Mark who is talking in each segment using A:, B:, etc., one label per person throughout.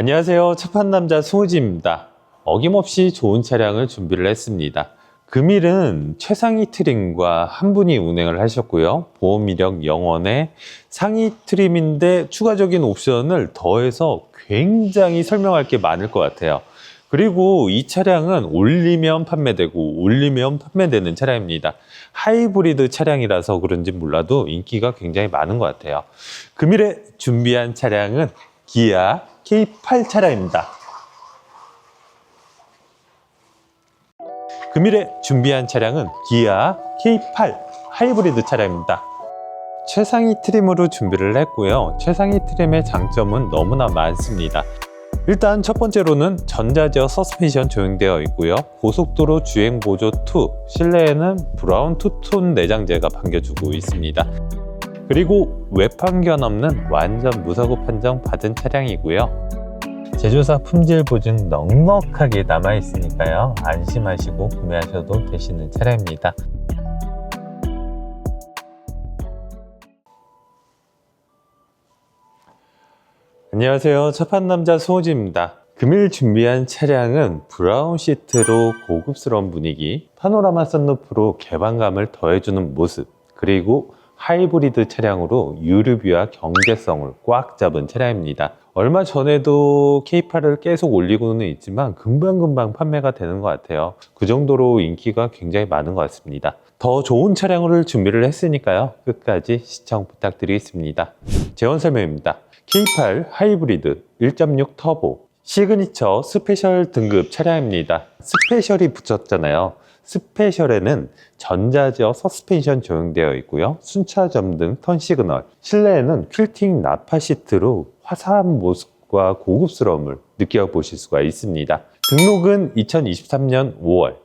A: 안녕하세요. 착한 남자 송우지입니다. 어김없이 좋은 차량을 준비를 했습니다. 금일은 최상위 트림과 한 분이 운행을 하셨고요. 보험 이력 영원에 상위 트림인데 추가적인 옵션을 더해서 굉장히 설명할 게 많을 것 같아요. 그리고 이 차량은 올리면 판매되고 올리면 판매되는 차량입니다. 하이브리드 차량이라서 그런지 몰라도 인기가 굉장히 많은 것 같아요. 금일에 준비한 차량은 기아 K8 차량입니다. 금일에 준비한 차량은 기아 K8 하이브리드 차량입니다. 최상위 트림으로 준비를 했고요. 최상위 트림의 장점은 너무나 많습니다. 일단 첫 번째로는 전자제어 서스펜션 조용되어 있고요. 고속도로 주행 보조 2, 실내에는 브라운 투톤 내장재가 반겨주고 있습니다. 그리고 외판견 없는 완전 무사고 판정 받은 차량이고요. 제조사 품질 보증 넉넉하게 남아 있으니까요. 안심하시고 구매하셔도 되시는 차량입니다. 안녕하세요. 첫판 남자 송호지입니다. 금일 준비한 차량은 브라운 시트로 고급스러운 분위기, 파노라마 썬루프로 개방감을 더해주는 모습, 그리고 하이브리드 차량으로 유류비와 경제성을 꽉 잡은 차량입니다. 얼마 전에도 K8을 계속 올리고는 있지만 금방금방 판매가 되는 것 같아요. 그 정도로 인기가 굉장히 많은 것 같습니다. 더 좋은 차량을 준비를 했으니까요. 끝까지 시청 부탁드리겠습니다. 재원 설명입니다. K8 하이브리드 1.6 터보 시그니처 스페셜 등급 차량입니다. 스페셜이 붙였잖아요. 스페셜에는 전자제어 서스펜션 적용되어 있고요. 순차 점등 턴 시그널, 실내에는 퀼팅 나파 시트로 화사한 모습과 고급스러움을 느껴보실 수가 있습니다. 등록은 2023년 5월,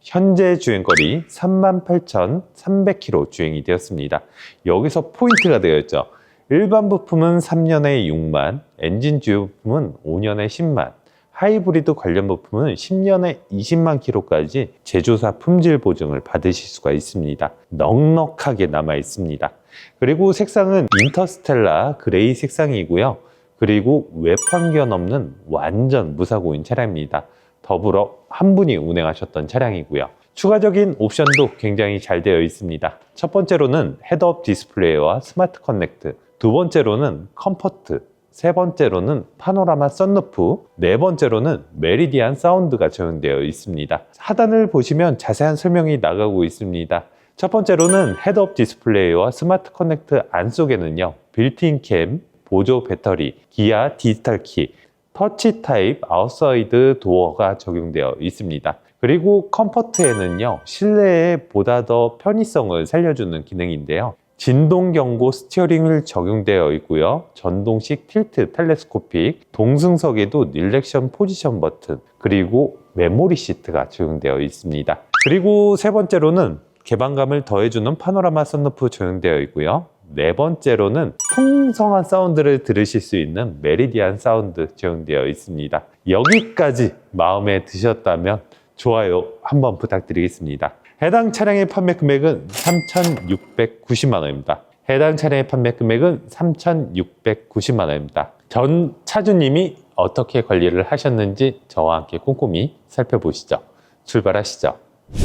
A: 현재 주행거리 38,300km 주행이 되었습니다. 여기서 포인트가 되어 있죠. 일반 부품은 3년에 6만, 엔진 주요 부품은 5년에 10만, 하이브리드 관련 부품은 10년에 20만 킬로까지 제조사 품질 보증을 받으실 수가 있습니다. 넉넉하게 남아 있습니다. 그리고 색상은 인터스텔라 그레이 색상이고요. 그리고 외판견 없는 완전 무사고인 차량입니다. 더불어 한 분이 운행하셨던 차량이고요. 추가적인 옵션도 굉장히 잘 되어 있습니다. 첫 번째로는 헤드업 디스플레이와 스마트 커넥트, 두 번째로는 컴포트, 세 번째로는 파노라마 썬루프, 네 번째로는 메리디안 사운드가 적용되어 있습니다. 하단을 보시면 자세한 설명이 나가고 있습니다. 첫 번째로는 헤드업 디스플레이와 스마트 커넥트 안쪽에는요, 빌트인 캠, 보조 배터리, 기아 디지털 키, 터치 타입 아웃사이드 도어가 적용되어 있습니다. 그리고 컴포트에는요, 실내에 보다 더 편의성을 살려주는 기능인데요. 진동 경고 스티어링을 적용되어 있고요. 전동식 틸트 텔레스코픽, 동승석에도 릴렉션 포지션 버튼, 그리고 메모리 시트가 적용되어 있습니다. 그리고 세 번째로는 개방감을 더해주는 파노라마 썬루프 적용되어 있고요. 네 번째로는 풍성한 사운드를 들으실 수 있는 메리디안 사운드 적용되어 있습니다. 여기까지 마음에 드셨다면 좋아요 한번 부탁드리겠습니다. 해당 차량의 판매 금액은 3,690만 원입니다. 해당 차량의 판매 금액은 3,690만 원입니다. 전 차주님이 어떻게 관리를 하셨는지 저와 함께 꼼꼼히 살펴보시죠. 출발하시죠.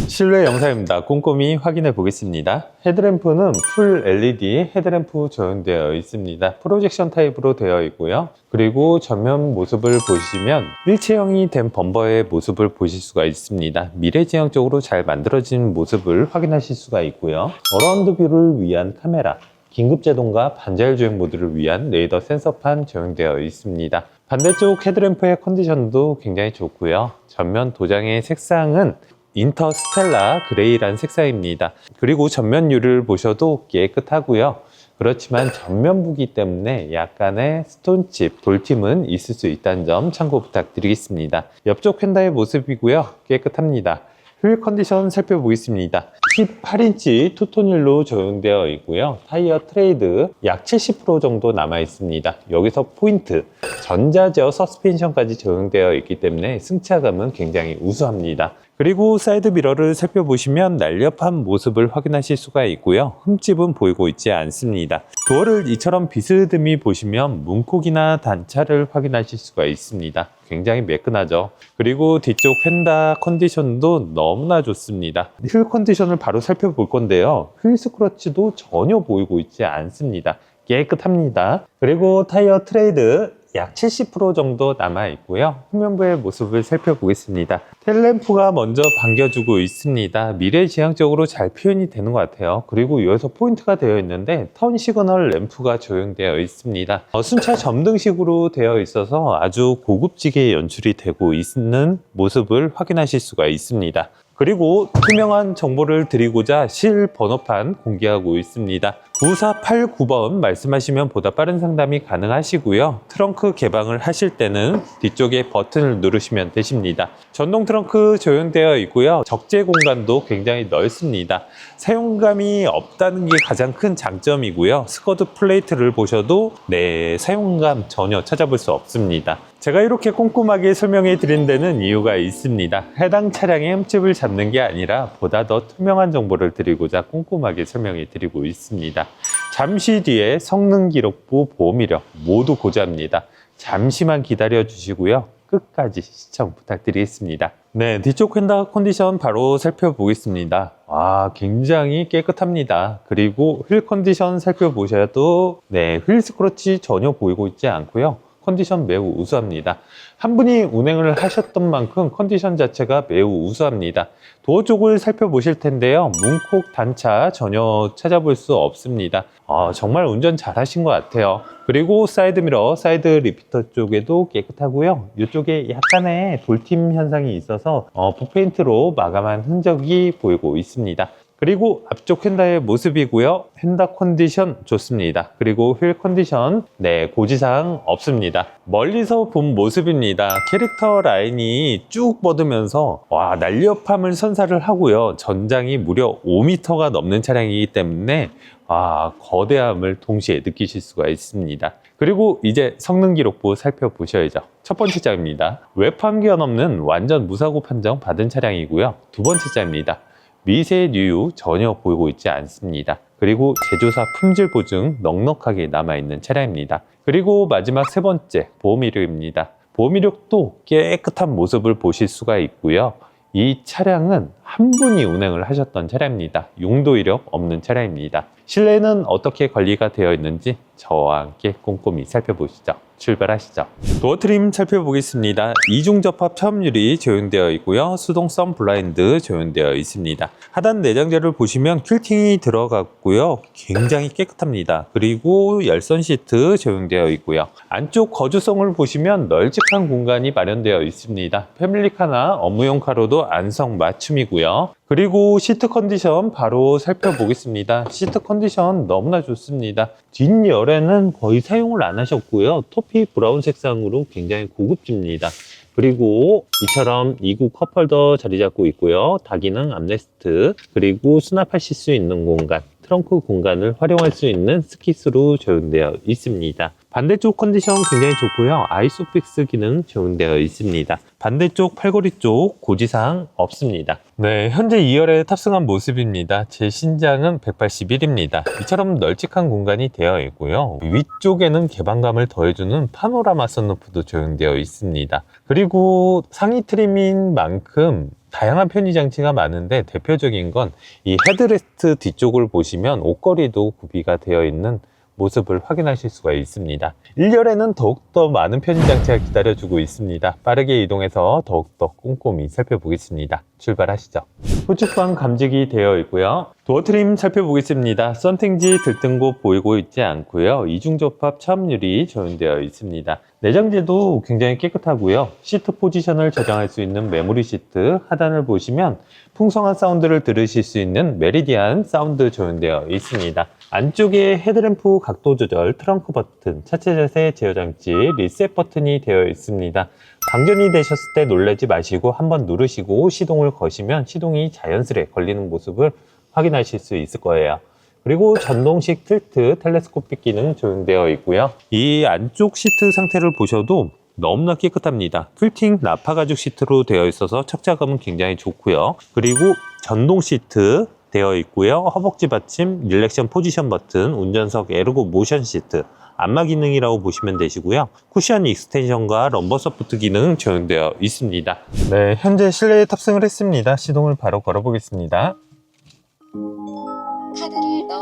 A: 실내 영상입니다. 꼼꼼히 확인해 보겠습니다. 헤드램프는 풀 LED 헤드램프 적용되어 있습니다. 프로젝션 타입으로 되어 있고요. 그리고 전면 모습을 보시면 일체형이 된 범버의 모습을 보실 수가 있습니다. 미래지향적으로 잘 만들어진 모습을 확인하실 수가 있고요. 어라운드 뷰를 위한 카메라, 긴급 제동과 반자율 주행 모드를 위한 레이더 센서판 적용되어 있습니다. 반대쪽 헤드램프의 컨디션도 굉장히 좋고요. 전면 도장의 색상은 인터스텔라 그레이란 색상입니다. 그리고 전면유를 보셔도 깨끗하고요. 그렇지만 전면부기 때문에 약간의 스톤칩, 돌팀은 있을 수 있다는 점 참고 부탁드리겠습니다. 옆쪽 휀다의 모습이고요. 깨끗합니다. 휠 컨디션 살펴보겠습니다. 18인치 투톤일로 적용되어 있고요. 타이어 트레이드 약 70% 정도 남아 있습니다. 여기서 포인트 전자제어 서스펜션까지 적용되어 있기 때문에 승차감은 굉장히 우수합니다. 그리고 사이드 미러를 살펴보시면 날렵한 모습을 확인하실 수가 있고요. 흠집은 보이고 있지 않습니다. 도어를 이처럼 비스듬히 보시면 문콕이나 단차를 확인하실 수가 있습니다. 굉장히 매끈하죠. 그리고 뒤쪽 펜다 컨디션도 너무나 좋습니다. 휠 컨디션을 바로 살펴볼 건데요. 휠 스크러치도 전혀 보이고 있지 않습니다. 깨끗합니다. 그리고 타이어 트레이드 약 70% 정도 남아 있고요. 후면부의 모습을 살펴보겠습니다. 텔램프가 먼저 반겨주고 있습니다. 미래지향적으로 잘 표현이 되는 것 같아요. 그리고 여기서 포인트가 되어 있는데 턴 시그널 램프가 적용되어 있습니다. 어, 순차 점등식으로 되어 있어서 아주 고급지게 연출이 되고 있는 모습을 확인하실 수가 있습니다. 그리고 투명한 정보를 드리고자 실 번호판 공개하고 있습니다. 9489번 말씀하시면 보다 빠른 상담이 가능하시고요. 트렁크 개방을 하실 때는 뒤쪽에 버튼을 누르시면 되십니다. 전동 트렁크 적용되어 있고요. 적재 공간도 굉장히 넓습니다. 사용감이 없다는 게 가장 큰 장점이고요. 스커드 플레이트를 보셔도 네, 사용감 전혀 찾아볼 수 없습니다. 제가 이렇게 꼼꼼하게 설명해 드린 데는 이유가 있습니다. 해당 차량의 흠집을 잡는 게 아니라 보다 더 투명한 정보를 드리고자 꼼꼼하게 설명해 드리고 있습니다. 잠시 뒤에 성능 기록부 보험 이력 모두 고지합니다. 잠시만 기다려 주시고요. 끝까지 시청 부탁드리겠습니다. 네, 뒤쪽 휀다 컨디션 바로 살펴보겠습니다. 아, 굉장히 깨끗합니다. 그리고 휠 컨디션 살펴보셔도 네, 휠 스크러치 전혀 보이고 있지 않고요. 컨디션 매우 우수합니다. 한 분이 운행을 하셨던 만큼 컨디션 자체가 매우 우수합니다. 도어 쪽을 살펴보실 텐데요. 문콕 단차 전혀 찾아볼 수 없습니다. 아, 정말 운전 잘 하신 것 같아요. 그리고 사이드 미러, 사이드 리피터 쪽에도 깨끗하고요. 이쪽에 약간의 돌팀 현상이 있어서 어, 붓페인트로 마감한 흔적이 보이고 있습니다. 그리고 앞쪽 휀다의 모습이고요. 휀다 컨디션 좋습니다. 그리고 휠 컨디션 네 고지사항 없습니다. 멀리서 본 모습입니다. 캐릭터 라인이 쭉 뻗으면서 와 날렵함을 선사를 하고요. 전장이 무려 5m가 넘는 차량이기 때문에 아 거대함을 동시에 느끼실 수가 있습니다. 그리고 이제 성능 기록부 살펴보셔야죠. 첫 번째 자입니다. 외판 기한 없는 완전 무사고 판정 받은 차량이고요. 두 번째 자입니다. 미세 뉴유 전혀 보이고 있지 않습니다. 그리고 제조사 품질 보증 넉넉하게 남아있는 차량입니다. 그리고 마지막 세 번째 보험 이력입니다. 보험 이력도 깨끗한 모습을 보실 수가 있고요. 이 차량은 한 분이 운행을 하셨던 차량입니다. 용도 이력 없는 차량입니다. 실내는 어떻게 관리가 되어 있는지 저와 함께 꼼꼼히 살펴보시죠. 출발하시죠. 도어 트림 살펴보겠습니다. 이중 접합 차음률이 적용되어 있고요. 수동 선 블라인드 적용되어 있습니다. 하단 내장재를 보시면 퀼팅이 들어갔고요. 굉장히 깨끗합니다. 그리고 열선 시트 적용되어 있고요. 안쪽 거주성을 보시면 널찍한 공간이 마련되어 있습니다. 패밀리카나 업무용 카로도 안성 맞춤이고요. 그리고 시트 컨디션 바로 살펴보겠습니다. 시트 컨디션 너무나 좋습니다. 뒷열에는 거의 사용을 안 하셨고요. 토피 브라운 색상으로 굉장히 고급집니다. 그리고 이처럼 이구 컵홀더 자리 잡고 있고요. 다기능 암레스트 그리고 수납하실 수 있는 공간 트렁크 공간을 활용할 수 있는 스키스로 적용되어 있습니다. 반대쪽 컨디션 굉장히 좋고요. 아이소픽스 기능 적용되어 있습니다. 반대쪽 팔걸이 쪽 고지사항 없습니다. 네, 현재 2열에 탑승한 모습입니다. 제 신장은 181입니다. 이처럼 널찍한 공간이 되어 있고요. 위쪽에는 개방감을 더해주는 파노라마 선루프도 적용되어 있습니다. 그리고 상위 트림인 만큼 다양한 편의 장치가 많은데 대표적인 건 이 헤드레스트 뒤쪽을 보시면 옷걸이도 구비가 되어 있는 모습을 확인하실 수가 있습니다. 1열에는 더욱더 많은 편의 장치가 기다려주고 있습니다. 빠르게 이동해서 더욱더 꼼꼼히 살펴보겠습니다. 출발하시죠. 후측방 감지기 되어 있고요. 도어 트림 살펴보겠습니다. 썬팅지 들뜬곳 보이고 있지 않고요. 이중접합 차음률이 적용되어 있습니다. 내장재도 굉장히 깨끗하고요. 시트 포지션을 저장할 수 있는 메모리 시트 하단을 보시면 풍성한 사운드를 들으실 수 있는 메리디안 사운드 적용되어 있습니다. 안쪽에 헤드램프 각도 조절, 트렁크 버튼, 차체 자세 제어 장치, 리셋 버튼이 되어 있습니다. 방전이 되셨을 때 놀라지 마시고 한번 누르시고 시동을 거시면 시동이 자연스레 걸리는 모습을 확인하실 수 있을 거예요. 그리고 전동식 틸트 텔레스코픽 기능 적용되어 있고요. 이 안쪽 시트 상태를 보셔도 너무나 깨끗합니다. 퀼팅 나파 가죽 시트로 되어 있어서 착자감은 굉장히 좋고요. 그리고 전동 시트 되어 있고요. 허벅지 받침, 릴렉션 포지션 버튼, 운전석 에르고 모션 시트, 안마 기능이라고 보시면 되시고요. 쿠션 익스텐션과 럼버 서포트 기능 적용되어 있습니다. 네, 현재 실내에 탑승을 했습니다. 시동을 바로 걸어보겠습니다.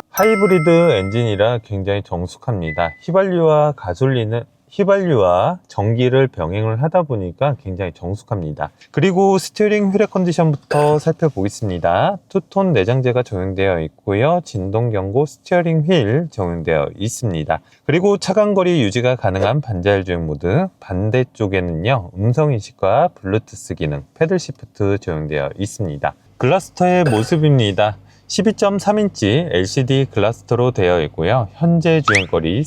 A: 하이브리드 엔진이라 굉장히 정숙합니다. 휘발유와 가솔린은 휘발유와 전기를 병행을 하다 보니까 굉장히 정숙합니다. 그리고 스티어링 휠의 컨디션부터 살펴보겠습니다. 투톤 내장재가 적용되어 있고요. 진동 경고 스티어링 휠 적용되어 있습니다. 그리고 차간거리 유지가 가능한 반자율 주행 모드 반대쪽에는요. 음성 인식과 블루투스 기능 패들 시프트 적용되어 있습니다. 글라스터의 모습입니다. 12.3인치 LCD 글라스터로 되어 있고요. 현재 주행거리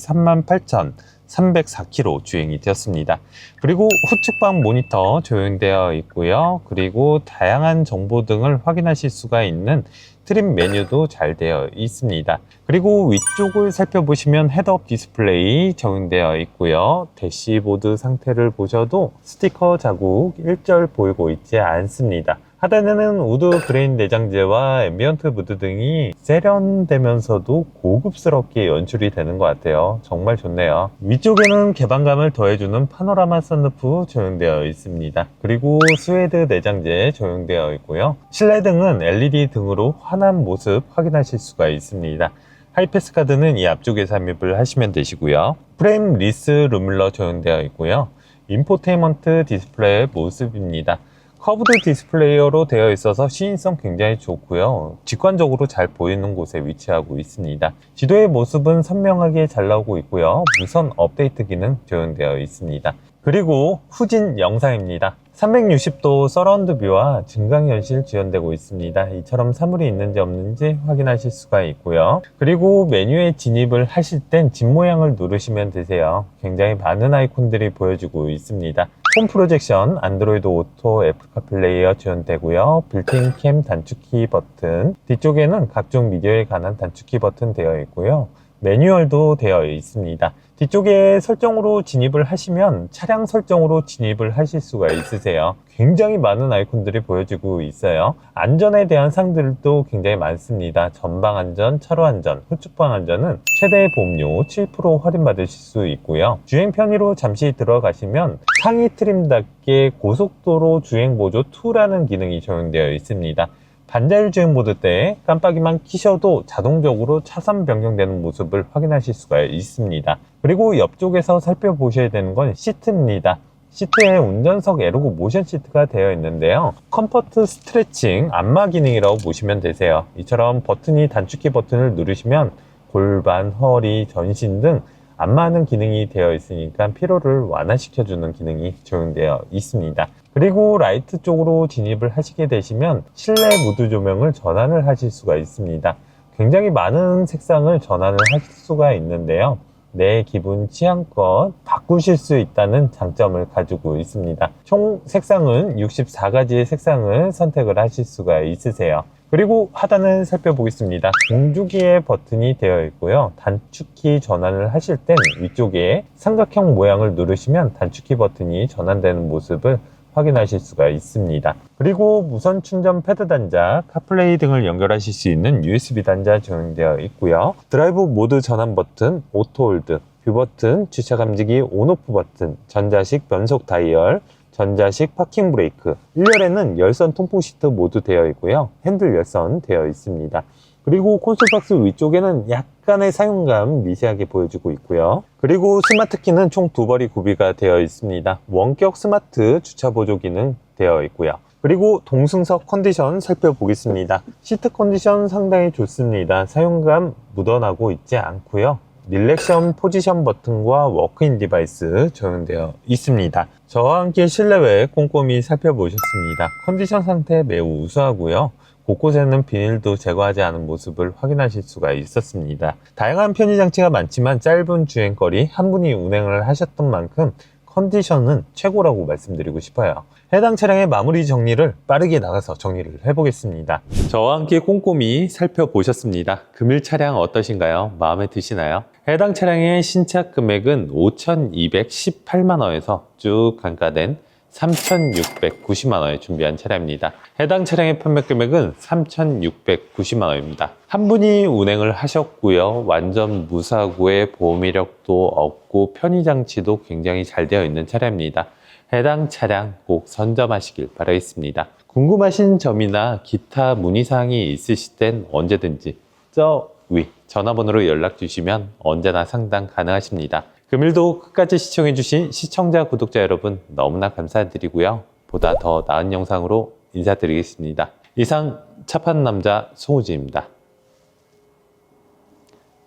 A: 38,304km 주행이 되었습니다. 그리고 후측방 모니터 적용되어 있고요. 그리고 다양한 정보 등을 확인하실 수가 있는 트림 메뉴도 잘 되어 있습니다. 그리고 위쪽을 살펴보시면 헤드업 디스플레이 적용되어 있고요. 대시보드 상태를 보셔도 스티커 자국 일절 보이고 있지 않습니다. 하단에는 우드 그레인 내장재와 앰비언트 무드 등이 세련되면서도 고급스럽게 연출이 되는 것 같아요. 정말 좋네요. 위쪽에는 개방감을 더해주는 파노라마 선루프 적용되어 있습니다. 그리고 스웨드 내장재 적용되어 있고요. 실내 등은 LED 등으로 환한 모습 확인하실 수가 있습니다. 하이패스 카드는 이 앞쪽에 삽입을 하시면 되시고요. 프레임 리스 루밀러 적용되어 있고요. 인포테인먼트 디스플레이의 모습입니다. 커브드 디스플레이어로 되어 있어서 시인성 굉장히 좋고요. 직관적으로 잘 보이는 곳에 위치하고 있습니다. 지도의 모습은 선명하게 잘 나오고 있고요. 무선 업데이트 기능 적용되어 있습니다. 그리고 후진 영상입니다. 360도 서라운드 뷰와 증강현실 지원되고 있습니다. 이처럼 사물이 있는지 없는지 확인하실 수가 있고요. 그리고 메뉴에 진입을 하실 땐 집 모양을 누르시면 되세요. 굉장히 많은 아이콘들이 보여지고 있습니다. 홈 프로젝션, 안드로이드 오토, 애플카 플레이어 지원되고요. 빌트인 캠 단축키 버튼, 뒤쪽에는 각종 미디어에 관한 단축키 버튼 되어 있고요. 매뉴얼도 되어 있습니다. 뒤쪽에 설정으로 진입을 하시면 차량 설정으로 진입을 하실 수가 있으세요. 굉장히 많은 아이콘들이 보여지고 있어요. 안전에 대한 상들도 굉장히 많습니다. 전방 안전, 차로 안전, 후측방 안전은 최대 보험료 7% 할인받으실 수 있고요. 주행 편의로 잠시 들어가시면 상위 트림답게 고속도로 주행 보조 2라는 기능이 적용되어 있습니다. 반자율 주행 모드 때 깜빡이만 키셔도 자동적으로 차선 변경되는 모습을 확인하실 수가 있습니다. 그리고 옆쪽에서 살펴보셔야 되는 건 시트입니다. 시트에 운전석 에르고 모션 시트가 되어 있는데요. 컴포트 스트레칭 안마 기능이라고 보시면 되세요. 이처럼 버튼이 단축키 버튼을 누르시면 골반, 허리, 전신 등 안마하는 기능이 되어 있으니까 피로를 완화시켜주는 기능이 적용되어 있습니다. 그리고 라이트 쪽으로 진입을 하시게 되시면 실내 무드 조명을 전환을 하실 수가 있습니다. 굉장히 많은 색상을 전환을 하실 수가 있는데요. 내 기분 취향껏 바꾸실 수 있다는 장점을 가지고 있습니다. 총 색상은 64가지의 색상을 선택을 하실 수가 있으세요. 그리고 하단을 살펴보겠습니다. 공주기의 버튼이 되어 있고요. 단축키 전환을 하실 땐 위쪽에 삼각형 모양을 누르시면 단축키 버튼이 전환되는 모습을 확인하실 수가 있습니다. 그리고 무선 충전 패드 단자, 카플레이 등을 연결하실 수 있는 USB 단자 적용되어 있고요. 드라이브 모드 전환 버튼, 오토 홀드, 뷰 버튼, 주차 감지기 온오프 버튼, 전자식 변속 다이얼, 전자식 파킹 브레이크, 1열에는 열선 통풍 시트 모두 되어 있고요. 핸들 열선 되어 있습니다. 그리고 콘솔 박스 위쪽에는 약 간의 사용감 미세하게 보여주고 있고요. 그리고 스마트 키는 총 두 벌이 구비가 되어 있습니다. 원격 스마트 주차 보조 기능 되어 있고요. 그리고 동승석 컨디션 살펴보겠습니다. 시트 컨디션 상당히 좋습니다. 사용감 묻어나고 있지 않고요. 릴렉션 포지션 버튼과 워크인 디바이스 적용되어 있습니다. 저와 함께 실내외 꼼꼼히 살펴보셨습니다. 컨디션 상태 매우 우수하고요. 곳곳에는 비닐도 제거하지 않은 모습을 확인하실 수가 있었습니다. 다양한 편의 장치가 많지만 짧은 주행거리 한 분이 운행을 하셨던 만큼 컨디션은 최고라고 말씀드리고 싶어요. 해당 차량의 마무리 정리를 빠르게 나가서 정리를 해보겠습니다. 저와 함께 꼼꼼히 살펴보셨습니다. 금일 차량 어떠신가요? 마음에 드시나요? 해당 차량의 신차 금액은 5,218만 원에서 쭉 간가된 3,690만 원에 준비한 차량입니다. 해당 차량의 판매 금액은 3,690만 원입니다. 한 분이 운행을 하셨고요. 완전 무사고에 보험 이력도 없고 편의 장치도 굉장히 잘 되어 있는 차량입니다. 해당 차량 꼭 선점하시길 바라겠습니다. 궁금하신 점이나 기타 문의사항이 있으실 땐 언제든지 저 위 전화번호로 연락 주시면 언제나 상담 가능하십니다. 금일도 끝까지 시청해주신 시청자, 구독자 여러분 너무나 감사드리고요. 보다 더 나은 영상으로 인사드리겠습니다. 이상 차판 남자 송우지입니다.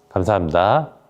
A: 감사합니다.